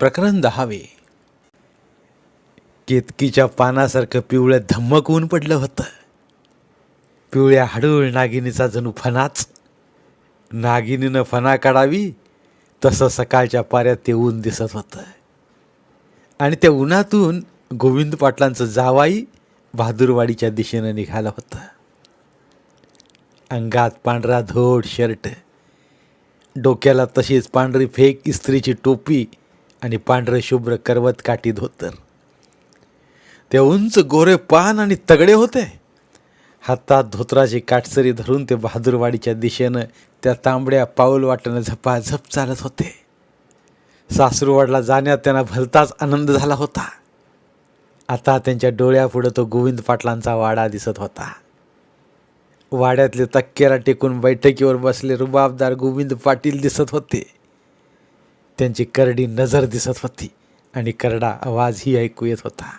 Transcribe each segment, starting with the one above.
प्रकरण दहावे. केतकीच्या पानासारखं पिवळं धम्मक ऊन पडलं होतं. पिवळ्या हाडूळ नागिनीचा जणू फणाच नागिनीनं फणा काढावी तसं सकाळच्या पाऱ्यात ते ऊन दिसत होतं. आणि त्या उन्हातून गोविंद पाटलांचं जावाई बहादूरवाडीच्या दिशेनं निघालं होतं. अंगात पांढरा धोड शर्ट डोक्याला तशीच पांढरी फेक इस्त्रीची टोपी आणि पांढरं शुभ्र करवत काठी धोतर. ते उंच गोरे पान आणि तगडे होते. हातात धोत्राची काटसरी धरून ते बहादूरवाडीच्या दिशेनं त्या तांबड्या पाऊल वाटणं झपाझप चालत होते. सासरूवाडला जाण्यात त्यांना भलताच आनंद झाला होता. आता त्यांच्या डोळ्यापुढं तो गोविंद पाटलांचा वाडा दिसत होता. वाड्यातले तक्क्याला टेकून बैठकीवर बसले रुबाबदार गोविंद पाटील दिसत होते. त्यांची करडी नजर दिसत होती आणि करडा आवाजही ऐकू येत होता.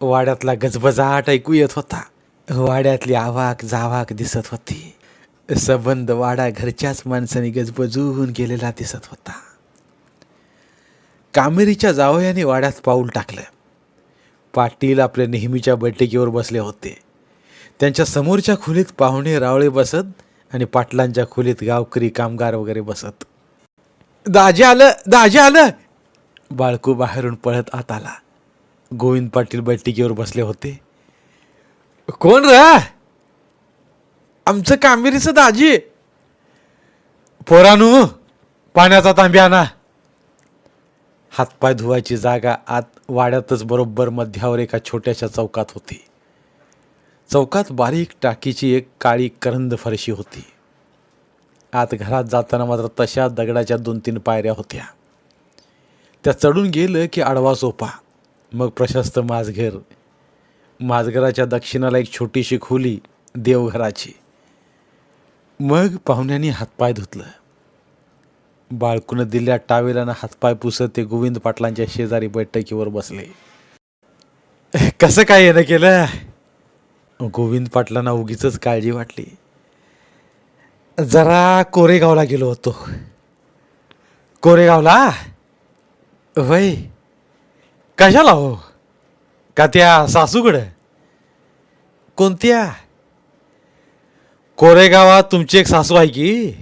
वाड्यातला गजबजाट ऐकू येत होता. वाड्यातली आवाक जावाक दिसत होती. सबंध वाडा घरच्याच माणसाने गजबजून गेलेला दिसत होता. कामेरीच्या जावयाने वाड्यात पाऊल टाकलं. पाटील आपल्या नेहमीच्या बैठकीवर बसले होते. त्यांच्या समोरच्या खोलीत पाहुणे रावळे बसत आणि पाटलांच्या खोलीत गावकरी कामगार वगैरे बसत. दाजी आलं दाजी आलं. बाळकू बाहेरून पळत आत आला गोविंद पाटील बैठकीवर बसले होते. कोण र? आमचं कामेरीचं दाजी. पोरानू पाण्याचा तांबी आणा. हातपाय धुवायची जागा आत वाड्यातच बरोबर मध्यावर एका छोट्याशा चौकात होती. चौकात बारीक टाकीची एक काळी करंद फरशी होती. आत घरात जाताना मात्र तशा दगडाच्या दोन तीन पायऱ्या होत्या. त्या चढून गेलं की आडवा सोपा. मग प्रशस्त माझघर माझघराच्या दक्षिणाला एक छोटीशी खोली देवघराची. मग पाहुण्यांनी हातपाय धुतलं. बाळकून दिल्या टावेलानं हातपाय पुसत ते गोविंद पाटलांच्या शेजारी बैठकीवर बसले. कसं काय येणं केलं? गोविंद पाटलांना उगीच काळजी वाटली. जरा कोरेगावला गेलो होतो. कोरेगावला? वय कशाला हो? का त्या सासूकडं? कोणत्या? कोरेगावात तुमची एक सासू आहे की?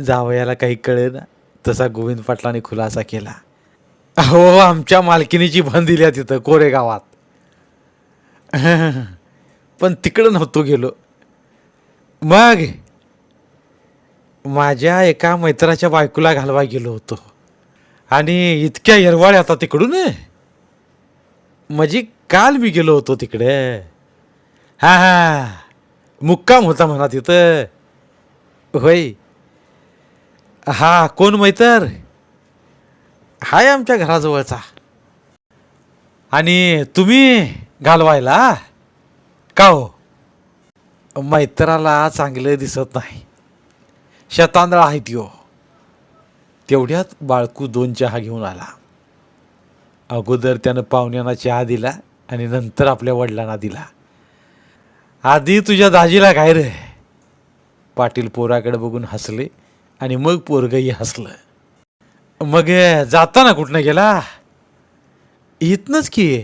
जावयाला काही कळे ना तसा गोविंद पाटलाने खुलासा केला. हो आमच्या मालकिनीची भन दिल्या तिथं कोरेगावात. पण तिकडं नव्हतो गेलो. मग माझ्या एका मैत्राच्या बायकोला घालवा गेलो होतो. आणि इतक्या येरवाळ्या आता तिकडून. म्हणजे काल मी गेलो होतो तिकडे. हा हा. मुक्काम होता म्हणा तिथं. होय. हा कोण मैतर? हाय आमच्या घराजवळचा. आणि तुम्ही घालवायला? का हो? मैत्राला चांगलं दिसत नाही. शतांदळ आहे त्यो तेवढ्यात बाळकू दोन चहा घेऊन आला. अगोदर त्यानं पाहुण्यांना चहा दिला आणि नंतर आपल्या वडिलांना दिला. आधी तुझ्या दाजीला काय रे? पाटील पोराकडे बघून हसले आणि मग पोरगही हसलं. मग जाताना कुठनं गेला? इथनंच की.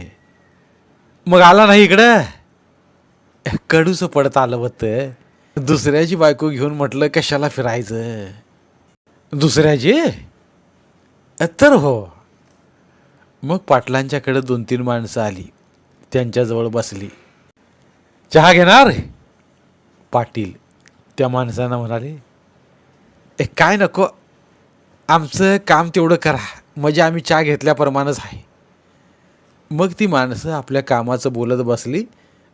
मग आला नाही इकडं? कडूचं पडत आलं होतं. दुसऱ्याची बायको घेऊन म्हटलं कशाला फिरायचं? दुसऱ्याची? तर हो. मग पाटलांच्याकडे दोन तीन माणसं आली. त्यांच्याजवळ बसली. चहा घेणार? पाटील त्या माणसांना म्हणाले. ए काय नको. आमचं काम तेवढं करा. म्हणजे आम्ही चहा घेतल्याप्रमाणेच आहे. मग ती माणसं आपल्या कामाचं बोलत बसली.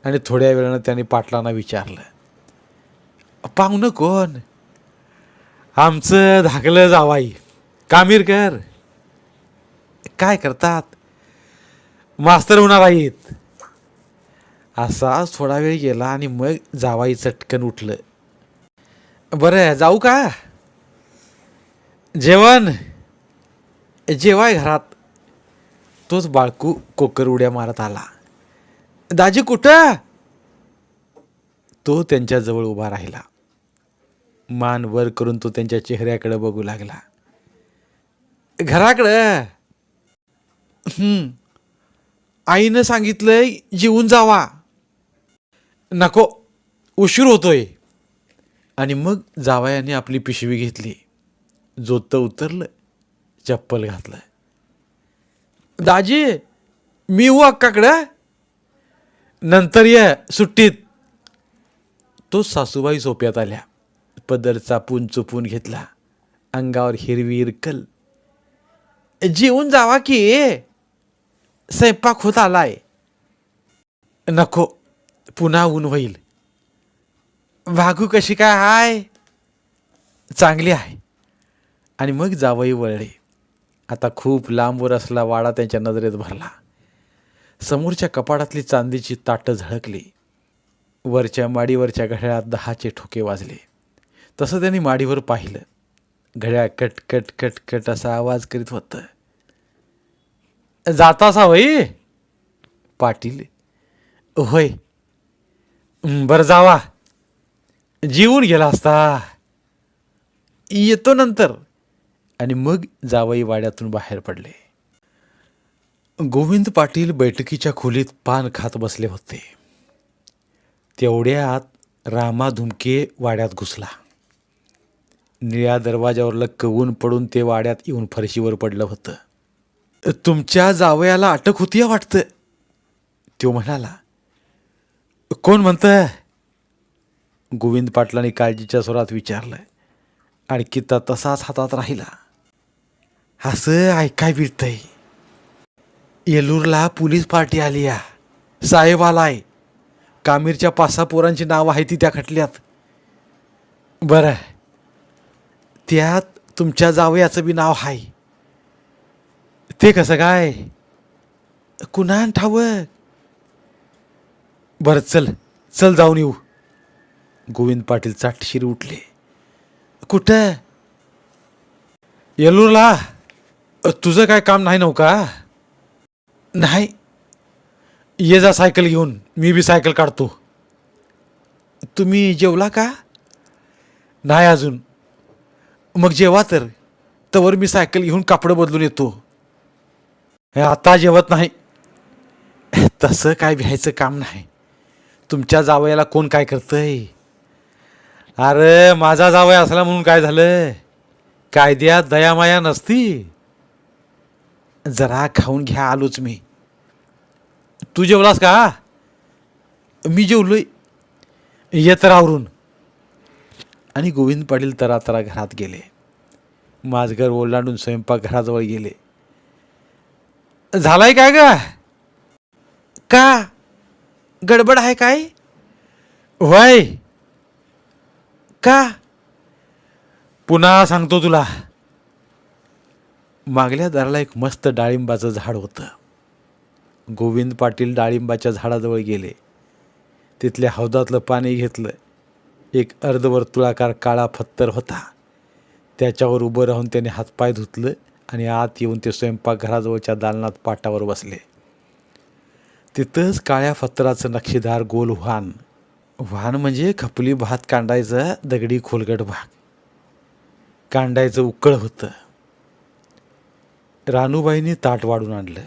आणि थोड्या वेळानं त्यांनी पाटलांना विचारलं पाहुणं कोण आमचं धाकलं जावाई कामीरकर काय करतात? मास्तर होणार आहेत. असा थोडा वेळ गेला आणि मग जावाई चटकन उठलं. बरं जाऊ का? जेवण जेवाय घरात. तोच बाळकू कोकर उड्या मारत आला. दाजी कुठं? तो त्यांच्याजवळ उभा राहिला. मान वर करून तो त्यांच्या चेहऱ्याकडे बघू लागला. घराकडं? आईनं सांगितलंय जेवून जावा. नको. उशीर होतोय. आणि मग जावयाने आपली पिशवी घेतली. जोतं उतरलं चप्पल घातलं. दाजी मी हो अक्काकडं? नंतर या सुट्टीत. तो सासूबाई सोप्यात आल्या. पदर चापून चुपून घेतला. अंगावर हिरवी इरकल जेवून जावा की. स्वयंपाक होत आलाय. नको. पुन्हा ऊन होईल. वाघू कशी काय हाय? चांगली आहे. आणि मग जावई वळले. आता खूप लांबवर असला वाडा त्यांच्या नजरेत भरला. समोरच्या कपाडातली चांदीची ताटं झळकली. वरच्या माडीवरच्या घड्याळात दहाचे ठोके वाजले. तसं त्यांनी माडीवर पाहिलं. घड्याळ कट कट कट कट असा आवाज करीत होतं. जातासा होई? पाटील. होय. बरं जावा. जीवून गेला असता. येतो नंतर. आणि मग जावई वाड्यातून बाहेर पडले. गोविंद पाटील बैठकीच्या खोलीत पान खात बसले होते. तेवढ्यात रामा धुमके वाड्यात घुसला. निळ्या दरवाजावर लक्क ऊन पडून ते वाड्यात येऊन फरशीवर पडलं होतं. तुमच्या जावयाला अटक होती वाटतं? तो म्हणाला. कोण म्हणतं गोविंद पाटलांनी काळजीच्या स्वरात विचारलं. आणखी तर तसाच हातात राहिला. असं ऐकाय मिळतंय येलूरला पोलीस पार्टी आली या. साहेब आलाय कामीरच्या पाच सहा पोरांची नावं आहे ती त्या खटल्यात. बरं. त्यात तुमच्या जावयाचं बी नाव आहे ते कसं काय? कुणान ठाऊक बरं चल. चल जाऊन येऊ. गोविंद पाटील चाटशीर उठले. कुठं? येलूरला? तुझं काय काम नाही नव्हता का? नाही. ये जा सायकल घेऊन. मी बी सायकल काढतो. तुम्ही जेवला का? नाही अजून. मग जेवा तर. तवर मी सायकल घेऊन कापडं बदलून येतो. हे आता जेवत नाही. तसं काय भ्यायचं काम नाही. तुमच्या जावयाला कोण काय करतंय? अरे माझा जावया असला म्हणून काय झालं? कायद्यात दयामाया नसती. जरा खाऊन घ्या आलोच मी. तू जेवलास का? मी जेवलोय. येत रावरून आणि गोविंद पाटील तरा तरा घरात गेले. माझघर ओलांडून स्वयंपाक घराजवळ गेले. झालाय काय का का? गडबड आहे काय? वय का? पुन्हा सांगतो तुला. मागल्या दाराला एक मस्त डाळिंबाचं झाड होतं. गोविंद पाटील डाळिंबाच्या झाडाजवळ गेले. तिथल्या हौदातलं पाणी घेतलं. एक अर्धवर्तुळाकार काळा फत्तर होता. त्याच्यावर उभं राहून त्याने हातपाय धुतलं आणि आत येऊन ते स्वयंपाकघराजवळच्या दालनात पाटावर बसले. तिथंच काळ्या फत्तराचं नक्षीदार गोल व्हान. व्हान म्हणजे खपली भात कांडायचं दगडी खोलगट भाग. कांडायचं उकळ होतं. रानूबाईंनी ताट वाढून आणलं.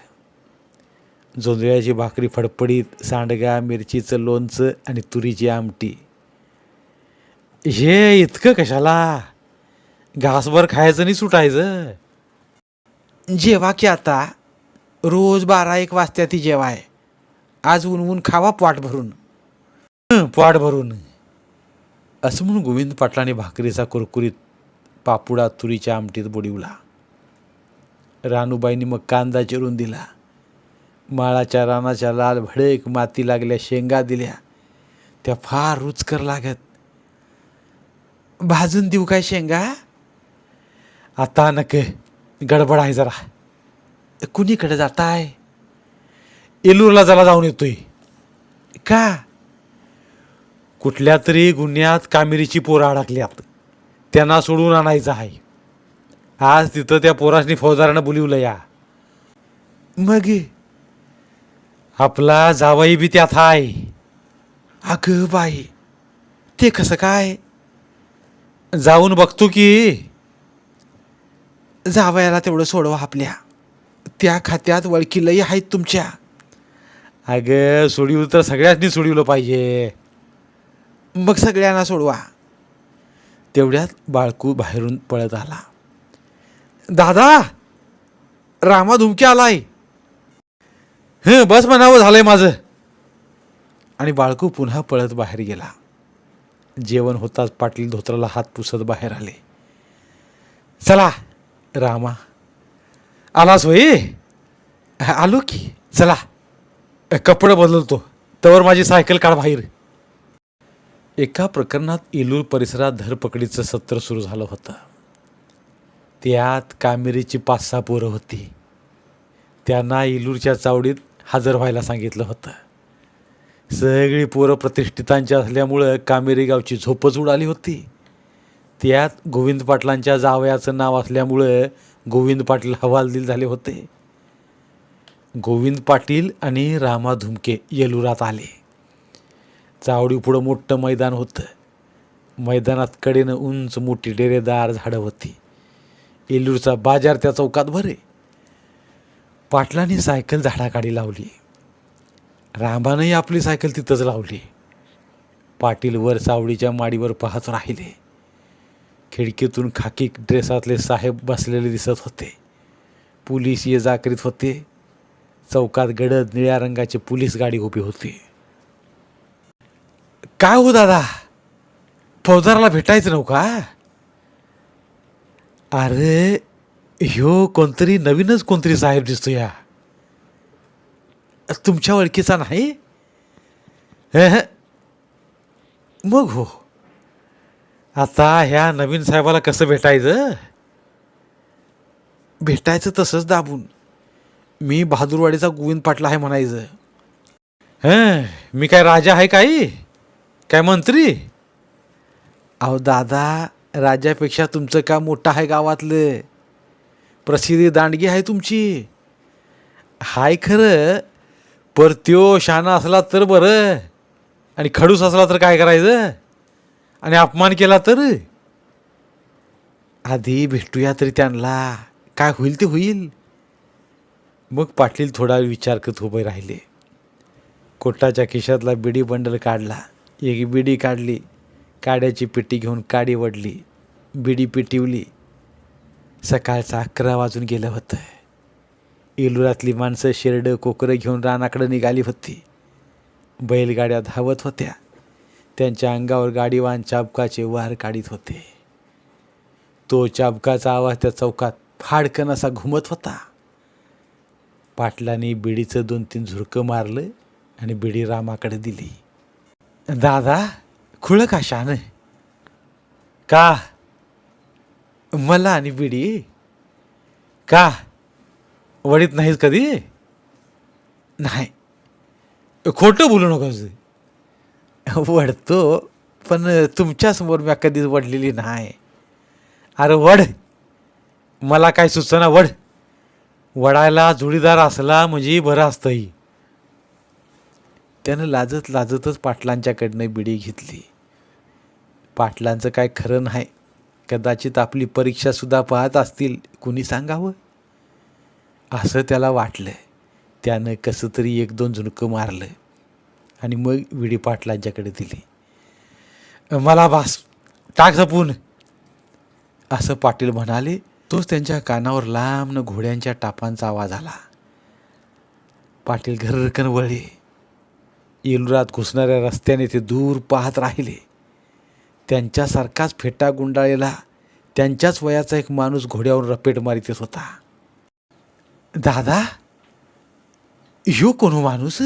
जोंधळ्याची भाकरी फडफडीत सांडगा मिरचीचं लोणचं आणि तुरीची आमटी. हे इतकं कशाला? घासभर खायचं नाही सुटायचं? जेवा की आता रोज बारा एक वाजता ती जेवाय. आज उनवून खावा पाट भरून. पाट भरून. असं म्हणून गोविंद पाटलाने भाकरीचा कुरकुरीत पापुडा तुरीच्या आमटीत बुडिवला. रानूबाईंनी मग कांदा चिरून दिला. माळाच्या रानाच्या लाल भडेक माती लागल्या शेंगा दिल्या. त्या फार रुचकर लागत. भाजून देऊ काय शेंगा? आता नके गडबड आहे जरा. कुणीकडे जाताय? एलूरला जरा जाऊन येतोय. का? कुठल्या तरी गुन्ह्यात कामेरीची पोरं अडकल्यात. त्यांना सोडून आणायचं आहे. आज तिथं त्या पोरासनी फौजदारानं बोलिवलं या. मग? आपला जावाई बी त्यात आहे अगं बाई ते कसं काय? जाऊन बघतो की. जावयाला तेवढं सोडवा आपल्या. त्या खात्यात वळखीलही आहेत तुमच्या. अगं सोडीव तर सगळ्यांनी सोडवलं पाहिजे. मग सगळ्यांना सोडवा. तेवढ्यात बाळकू बाहेरून पळत आला. दादा रामा धुमकी आलाय. हं बस म्हणावं झालंय माझं. आणि बाळकू पुन्हा पळत बाहेर गेला. जेवण होताच पाटील धोत्राला हात पुसत बाहेर आले. चला रामा. आलास होय आलो की. चला. कपडे बदलतो. तवर माझी सायकल काढ बाहेर. एका प्रकरणात इलूर परिसरात धरपकडीचं सत्र सुरू झालं होतं. त्यात कामेरीची पाच सहा पोरं होती. त्यांना इलूरच्या चावडीत हजर व्हायला सांगितलं होतं. सगळी पोरं प्रतिष्ठितांची असल्यामुळं कामेरी गावची झोपच उडाली होती. त्यात गोविंद पाटलांच्या जावयाचं नाव असल्यामुळं गोविंद पाटील हवालदिल झाले होते. गोविंद पाटील आणि रामा धुमके येलुरात आले. चावडी पुढं मोठं मैदान होतं. मैदानात कडेनं उंच मोठी डेरेदार झाडं होती. येलूरचा बाजार त्या चौकात भरे. पाटलांनी सायकल झाडाखाली लावली. रामानंही आपली सायकल तिथंच लावली. पाटील वर चावडीच्या माडीवर पाहत राहिले. खिडकीतून खाकी ड्रेसातले साहेब बसलेले दिसत होते. पोलीस ये जा करीत होते. चौकात गडद निळ्या रंगाची पोलीस गाडी उभी होती. काय हो दादा? फौजदाराला भेटायचं नव्ह का अरे ह्यो कोणतरी नवीनच कोणतरी साहेब दिसतो या तुमच्या ओळखीचा नाही? मग हो. आता ह्या नवीन साहेबाला कसं भेटायचं? भेटायचं तसंच दाबून. मी बहादूरवाडीचा गोविंद पाटला आहे म्हणायचं. हं मी काय राजा आहे काही? काय मंत्री? अहो दादा राजापेक्षा तुमचं काम मोठं आहे गावातलं. प्रसिद्धी दांडगी आहे तुमची. हाय खरं पर त्यो असला तर बरं. आणि खडूस असला तर काय करायचं? आणि अपमान केला तर? आधी भेटूया तरी त्यांना. काय होईल ते होईल. मग पाटील थोडा विचार करत उभे राहिले. कोटाच्या खिशातला बिडी बंडल काढला. एक बिडी काढली. काड्याची पिटी घेऊन काडी वडली बिडी पिटिवली सकाळचं अकरा वाजून गेलं होतं. इलुरातली माणसं शेरडं कोकरं घेऊन रानाकडं निघाली होती. बैलगाड्या धावत होत्या. त्यांच्या अंगावर गाडीवान चाबकाचे वार काढीत होते. तो चाबकाचा आवाज त्या चौकात फाडकन असा घुमत होता. पाटलांनी बिडीचं दोन तीन झुरकं मारलं आणि बिडी रामाकडे दिली. दादा खुळ का शान का मला आणि बिडी का वडीत नाहीस कधी नाही खोटं बोलू नकोस वडतो पण तुमच्यासमोर मी कधीच वडलेली नाही अरे वड मला काय सुचना वड वडायला जुडीदार असला म्हणजे बरं असतंही त्यानं लाजत लाजतच पाटलांच्याकडनं बिडी घेतली पाटलांचं काय खरं नाही. कदाचित आपली परीक्षासुद्धा पाहत असतील. कुणी सांगावं? असं त्याला वाटलं त्यानं कसं तरी एक दोन झुणकं मारलं आणि मग विडी पाटलांच्याकडे दिली. मला बास टाक जपून. असं पाटील म्हणाले. तोच त्यांच्या कानावर लांबनं घोड्यांच्या टापांचा आवाज आला. पाटील घरकन वळले. येलुरात घुसणाऱ्या रस्त्याने ते दूर पाहत राहिले. त्यांच्यासारखाच फेटा गुंडाळलेला त्यांच्याच वयाचा एक माणूस घोड्यावर रपेट मारित होता. दादा ह्यो कोण हो माणूस?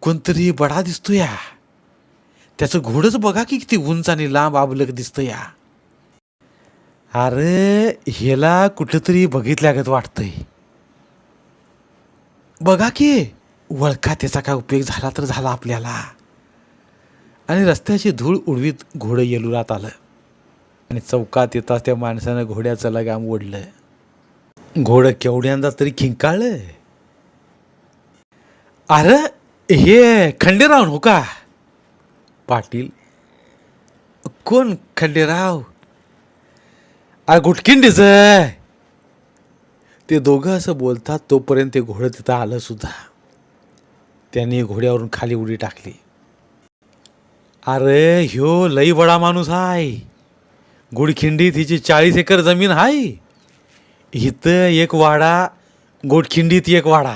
कोणतरी बडा दिसतो या त्याचं घोडंच बघा की किती उंच आणि लांब आबलक दिसतं या अरे ह्याला कुठंतरी बघितल्यागत वाटतंय. बघा की वळखा त्याचा काय उपयोग झाला तर झाला आपल्याला. आणि रस्त्याची धूळ उडवीत घोडं येलुरात आलं आणि चौकात येताच त्या माणसानं घोड्याचं लगाम ओढलं घोडं केवढ्यांदा तरी खिंकाळलं अरे हे खंडेराव हो का? पाटील कोण खंडेराव? अरे गुटकिंडीच ते दोघं असं बोलतात तोपर्यंत ते घोडं तिथं आलं सुद्धा. त्यांनी घोड्यावरून खाली उडी टाकली. अरे ह्यो लई बडा माणूस आहे गुडखिंडीत हिची चाळीस एकर जमीन आहे इथं एक वाडा गोडखिंडीत एक वाडा.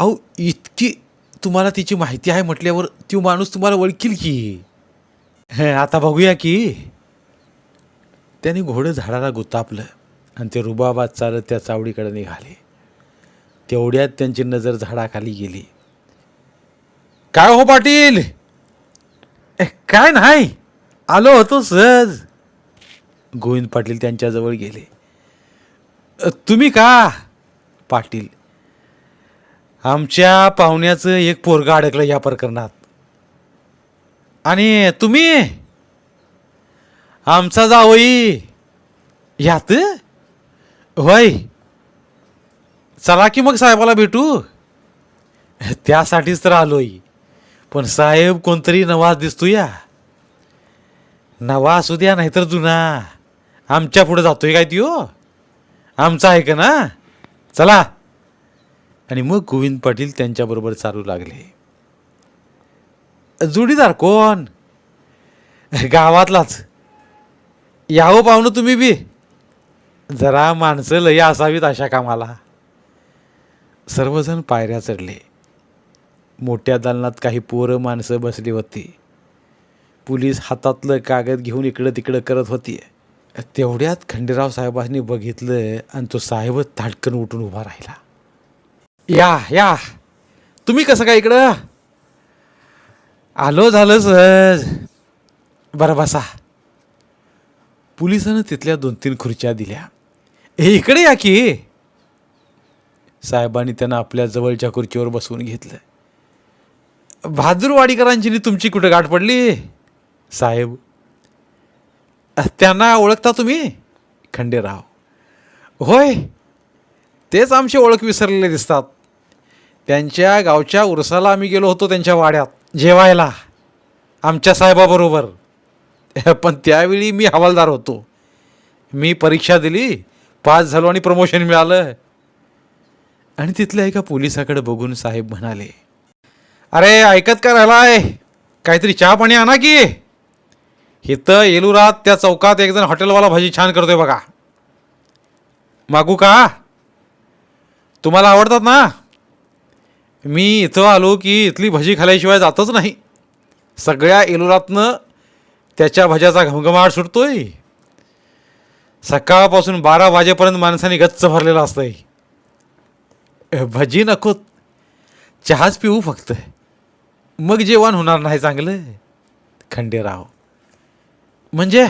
अहो इतकी तुम्हाला तिची माहिती आहे म्हटल्यावर तो माणूस तुम्हाला ओळखील की? आता बघूया की. त्याने घोडं झाडाला गुतापलं आणि ते रुबाबात चालत त्या चावडीकडे निघाले. तेवढ्यात त्यांची नजर झाडाखाली गेली. काय हो पाटील? काय नाही. आलो होतो सहज गोविंद पाटील त्यांच्याजवळ गेले. तुम्ही का? पाटील. आमच्या पाहुण्याचं एक पोरगा अडकलं या प्रकरणात. आणि तुम्ही? आमचा जावई. यात होय. चला की मग साहेबाला भेटू. त्यासाठीच तर आलोय. पण साहेब कोणतरी नवाज दिसतो या. नवा असू द्या नाहीतर जुना. आमच्या पुढं जातोय काय त्यो हो? आमचा आहे का ना? चला. आणि मग गोविंद पाटील त्यांच्याबरोबर चालू लागले. जोडीदार कोण? गावातलाच. यावं पाहुणं तुम्ही बी. जरा माणसं लय असावीत अशा कामाला. सर्वजण पायऱ्या चढले. मोठ्या दालनात काही पोरं माणसं बसली होती. पोलीस हातातलं कागद घेऊन इकडं तिकडं करत होती. तेवढ्यात खंडेराव साहेबांनी बघितलं आणि तो साहेबच ताटकन उठून उभा राहिला. या या. तुम्ही कसं काय इकडं? आलो झालं सहज. बरं बसा. पोलिसानं तिथल्या दोन तीन खुर्च्या दिल्या. हे इकडे या की. साहेबांनी त्यांना आपल्या जवळच्या खुर्चीवर बसवून घेतलं. बहादूरवाडीकरांची नी तुमची कुठं गाठ पडली? साहेब. त्यांना ओळखता तुम्ही? खंडेराव. होय. तेच आमची ओळख विसरलेले दिसतात. त्यांच्या गावच्या उरसाला आम्ही गेलो होतो त्यांच्या वाड्यात जेवायला. आमच्या साहेबाबरोबर. पण त्यावेळी मी हवालदार होतो. मी परीक्षा दिली पास झालो आणि प्रमोशन मिळालं. आणि तिथल्या एका पोलिसाकडे बघून साहेब म्हणाले अरे ऐकत का राहिलाय? काहीतरी चहा पाणी आणा की. इथं येलुरात त्या चौकात एकजण हॉटेलवाला भाजी छान करतोय बघा. मागू का? तुम्हाला आवडतात ना? मी इथं आलो की इथली भजी खाल्याशिवाय जातच नाही. सगळ्या एलुरातनं त्याच्या भज्याचा घमघमाट सुटतोय. सकाळपासून बारा वाजेपर्यंत माणसाने गच्च भरलेलं असतंय. भजी नकोत चहाच पिऊ फक्त. मग जेवण होणार नाही चांगलं? खंडेराव म्हणजे?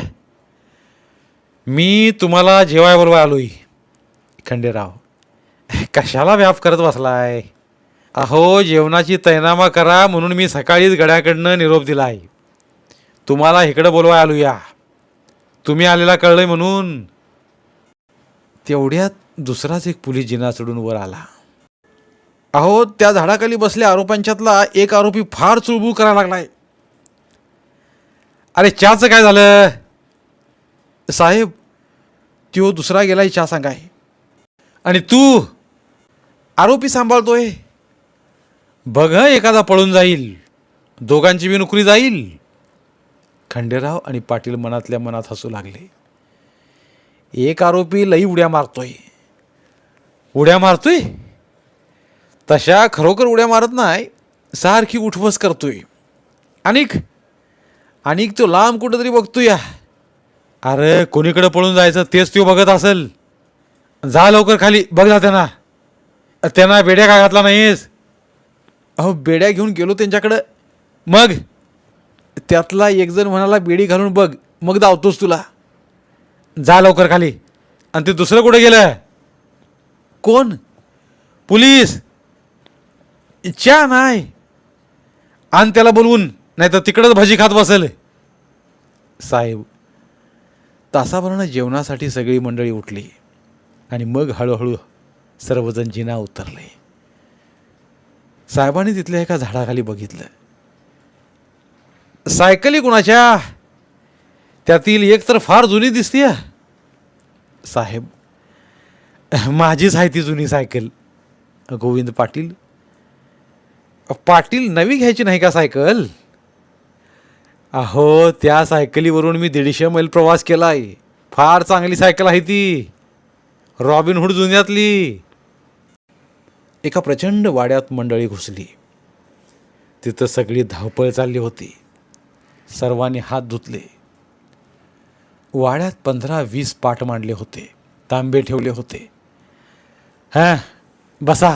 मी तुम्हाला जेवायबरोबर आलोय खंडेराव कशाला व्याप करत बसलाय? अहो जेवणाची तैनामा करा म्हणून मी सकाळीच गड्याकडनं निरोप दिला आहे तुम्हाला इकडं बोलवाय आलो या तुम्ही आलेला कळलंय म्हणून. तेवढ्यात दुसराच एक पोलीस जिना चढून वर आला. अहो त्या झाडाखाली बसल्या आरोपांच्यातला एक आरोपी फार चुळबुळ करायला लागलाय. अरे चहाचं काय झालं? साहेब त्यो दुसरा गेलाय चहा सांगाय. आणि तू आरोपी सांभाळतोय. बघ एखादा पळून जाईल. दोघांची बी नोकरी जाईल. खंडेराव आणि पाटील मनातल्या मनात हसू लागले. एक आरोपी लई उड्या मारतोय. उड्या मारतोय? तशा खरोखर उड्या मारत नाही सारखी उठबस करतोय. आणिक आणिक तो लांब कुठंतरी बघतो या अरे कोणीकडे पळून जायचं तेच तो बघत असेल. जा लवकर खाली बघ जा त्यांना. त्यांना बेड्या का घातला नाहीस? अहो बेड्या घेऊन गेलो त्यांच्याकडं. मग? त्यातला एकजण म्हणाला बेडी घालून बघ मग धावतोस तुला. जा लवकर खाली. आणि ते दुसरं कुठे गेलं? कोण? पोलीस. च्या नाही. आण त्याला बोलवून नाही तर तिकडंच भजी खात बसेल. साहेब तासाभरानं जेवणासाठी सगळी मंडळी उठली. आणि मग हळूहळू सर्वजण जिना उतरले. साहेबांनी तिथल्या एका झाडाखाली बघितलं. सायकली कुणाच्या? त्यातील एक तर फार जुनी दिसतीय. साहेब माझीच आहे ती जुनी सायकल. गोविंद पाटील पाटील नवी घ्यायची नाही का सायकल? अहो त्या सायकलीवरून मी दीडशे मैल प्रवास केला आहे फार चांगली सायकल आहे ती. रॉबिनहूड जुन्यातली. एका प्रचंड वाड्यात मंडळी घुसली. तिथं सगळी धावपळ चालली होती. सर्वांनी हात धुतले. वाड्यात पंधरा वीस पाट मांडले होते. तांबे ठेवले होते. हां बसा.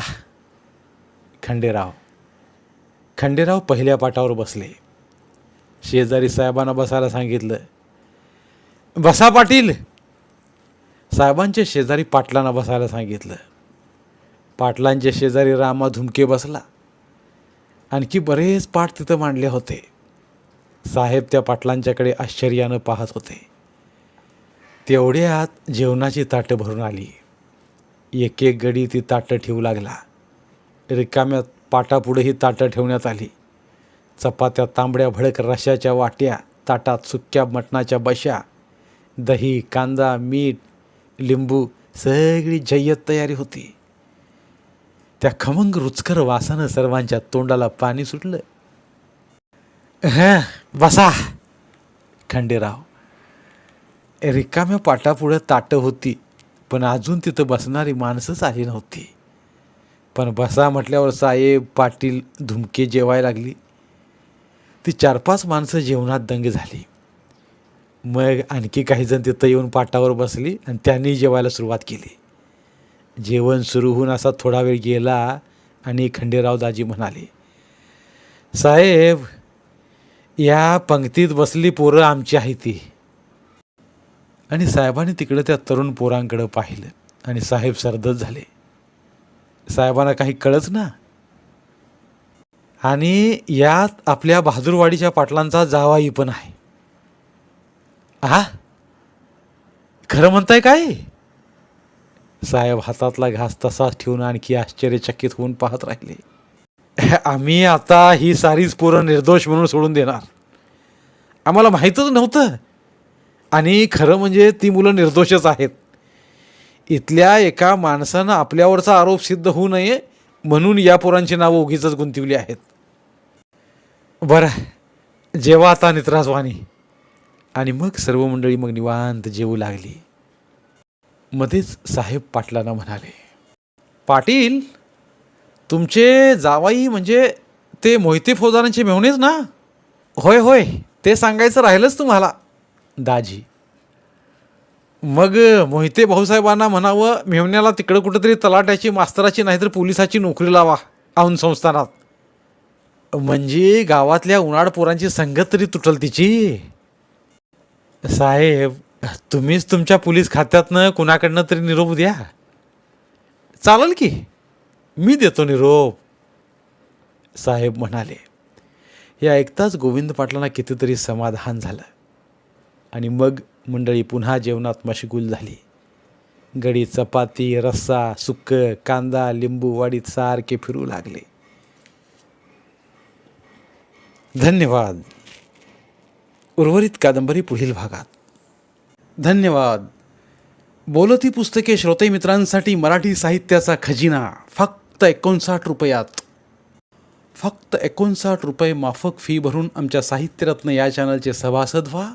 खंडेराव खंडेराव पहिल्या पाटावर बसले. शेजारी साहेबांना बसायला सांगितलं बसा पाटील. साहेबांच्या शेजारी पाटलांना बसायला सांगितलं. पाटलांच्या शेजारी रामा धुमके बसला. आणखी बरेच पाठ तिथं मांडले होते. साहेब त्या पाटलांच्याकडे आश्चर्यानं पाहत होते. तेवढ्यात जेवणाची ताटं भरून आली. एक एक गडी ती ताटं ठेवू लागला. रिकाम्या पाटापुढे ही ताटं ठेवण्यात आली. चपात्या तांबड्या भडक रश्याच्या वाट्या ताटात सुक्या मटणाच्या बशा दही कांदा मीठ लिंबू सगळी जय्यत तयारी होती. त्या खमंग रुचकर वासानं सर्वांच्या तोंडाला पाणी सुटलं. हं बसा. खंडेराव. रिकाम्या पाटापुढं ताटं होती पण अजून तिथं बसणारी माणसंच आली नव्हती. पण बसा म्हटल्यावर साहेब पाटील धुमके जेवायला लागली. ती चार पाच माणसं जेवणात दंग झाली. मग आणखी काही जण तिथं येऊन पाटावर बसली आणि त्यांनी जेवायला सुरुवात केली. जेवण सुरू होऊन असा थोडा वेळ गेला आणि खंडेराव दाजी म्हणाले साहेब या पंक्तीत बसली पोरं आमची आहे ती. आणि साहेबांनी तिकडं त्या तरुण पोरांकडं पाहिलं आणि साहेब सरदत झाले. साहेबांना काही कळच ना. आणि यात आपल्या बहादूरवाडीच्या पाटलांचा जावाई पण आहे. हा खरं म्हणताय काय? साहेब हातातला घास तसाच ठेवून आणखी आश्चर्यचकित होऊन पाहत राहिले. आम्ही आता ही सारीच पोरं निर्दोष म्हणून सोडून देणार. आम्हाला माहीतच नव्हतं. आणि खरं म्हणजे ती मुलं निर्दोषच आहेत. इथल्या एका माणसानं आपल्यावरचा आरोप सिद्ध होऊ नये म्हणून या पोरांची नावं उगीच गुंतवली आहेत. बरं जेव्हा आता नित्रासवानी आणि मग सर्व मंडळी मग निवांत जेवू लागली. मध्येच साहेब पाटलांना म्हणाले पाटील तुमचे जावाई म्हणजे ते मोहिते फौजदारांचे मेहणेच ना? होय होय ते सांगायचं राहिलंच तुम्हाला. दाजी मग मोहिते भाऊसाहेबांना म्हणावं मेहुण्याला तिकडं कुठंतरी तलाट्याची मास्तराची नाहीतर पोलिसाची नोकरी लावा औन संस्थानात. म्हणजे गावातल्या उन्हाळ पोरांची संगत तरी तुटल तिची. साहेब तुम्हीच तुमच्या पोलीस खात्यातनं कुणाकडनं तरी निरोप द्या. चालेल की? मी देतो निरोप. साहेब म्हणाले हे ऐकताच गोविंद पाटलांना कितीतरी समाधान झालं. आणि मग मंडळी पुन्हा जेवणात मशगूल झाली. गडी चपाती रस्सा सुक्क कांदा लिंबू वाडीत सारखे फिरू लागले. धन्यवाद. उर्वरित कादंबरी पुढील भागात. धन्यवाद. बोलती पुस्तके श्रोते मित्रांसाठी मराठी साहित्याचा खजिना. फक्त एकोणसाठ रुपयात. फक्त एकोणसाठ रुपये माफक फी भरून आमच्या साहित्यरत्न या चॅनलचे सभासद व्हा.